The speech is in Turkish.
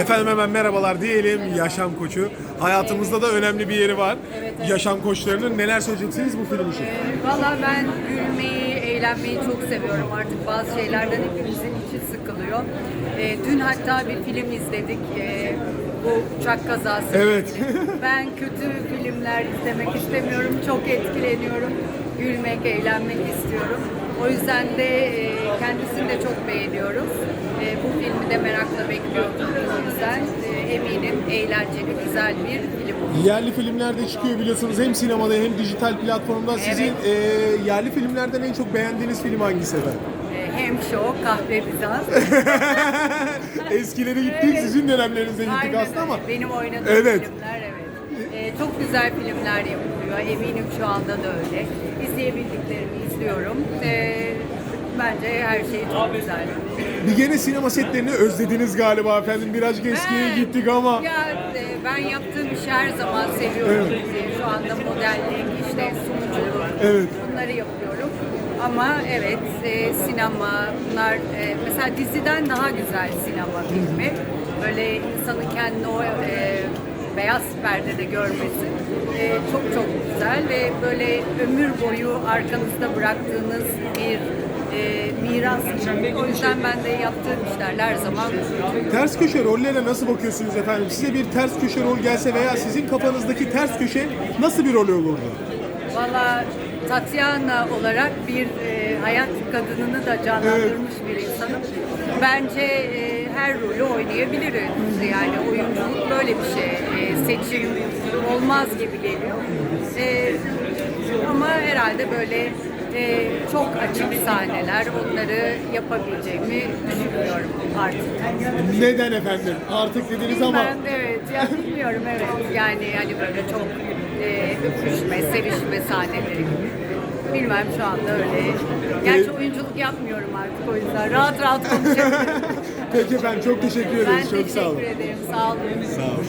Efendim hemen merhabalar diyelim Yaşam Koçu. Hayatımızda da önemli bir yeri var. Evet, evet. Yaşam Koçlarının neler söyleyeceksiniz bu film için? Ee, Valla ben gülmeyi, eğlenmeyi çok seviyorum. Artık bazı şeylerden hepimizin içi sıkılıyor. Ee, dün hatta bir film izledik. Ee, bu uçak kazası. Evet. Ben kötü filmler izlemek istemiyorum. Çok etkileniyorum. Gülmek, eğlenmek istiyorum. O yüzden de e, kendisini de çok beğeniyoruz. E, bu filmi de merakla bekliyordum. O yüzden e, eminim eğlenceli, güzel bir film olur. Yerli filmlerde çıkıyor biliyorsunuz hem sinemada hem dijital platformda. Sizin Evet. e, yerli filmlerden en çok beğendiğiniz film hangisi efendim? Hem show, kahve bizans. Eskileri gittik, Evet. sizin dönemlerinize gittik Aynen aslında ama. öyle. Benim oynadığım Evet. filmler evet. Ee, çok güzel filmler yapılıyor. Eminim şu anda da öyle. İzleyebildiklerimi izliyorum. Ee, bence her şey çok güzel. Bir gene sinema setlerini özlediniz galiba efendim. Birazcık eskiye Ben- gittik ama. Ya e, ben yaptığım işi her zaman seviyorum. Evet. Şu anda modellik, işte sunuculuk Evet. bunları yapıyorum. Ama evet e, sinema bunlar e, mesela diziden daha güzel sinema filmi. Böyle insanın kendini o e, beyaz perdede görmesi e, çok çok güzel ve böyle ömür boyu arkanızda bıraktığınız bir miras gibi. O yüzden ben de yaptığım işlerle her zaman Ters köşe rollere nasıl bakıyorsunuz efendim? Size bir ters köşe rol gelse veya sizin kafanızdaki ters köşe nasıl bir rol olurdu? Valla Tatyana olarak bir e, hayat kadınını da canlandırmış bir insanım. Bence e, her rolü oynayabiliriz. Yani oyunculuk böyle bir şey. E, seçim olmaz gibi geliyor. E, ama herhalde böyle e, çok açık sahneler onları yapabileceğimi düşünüyorum artık. Neden efendim? Artık dediniz ama Ben evet ya bilmiyorum evet yani hani böyle çok e, öpüşme, sevişme sahneleri gibi. Bilmem şu anda öyle. Gerçi oyunculuk yapmıyorum artık o yüzden rahat rahat konuşabilirim. peki efendim çok teşekkür ben ederiz. Çok sağ olun. teşekkür ederim. Sağ olun. Sağ olun.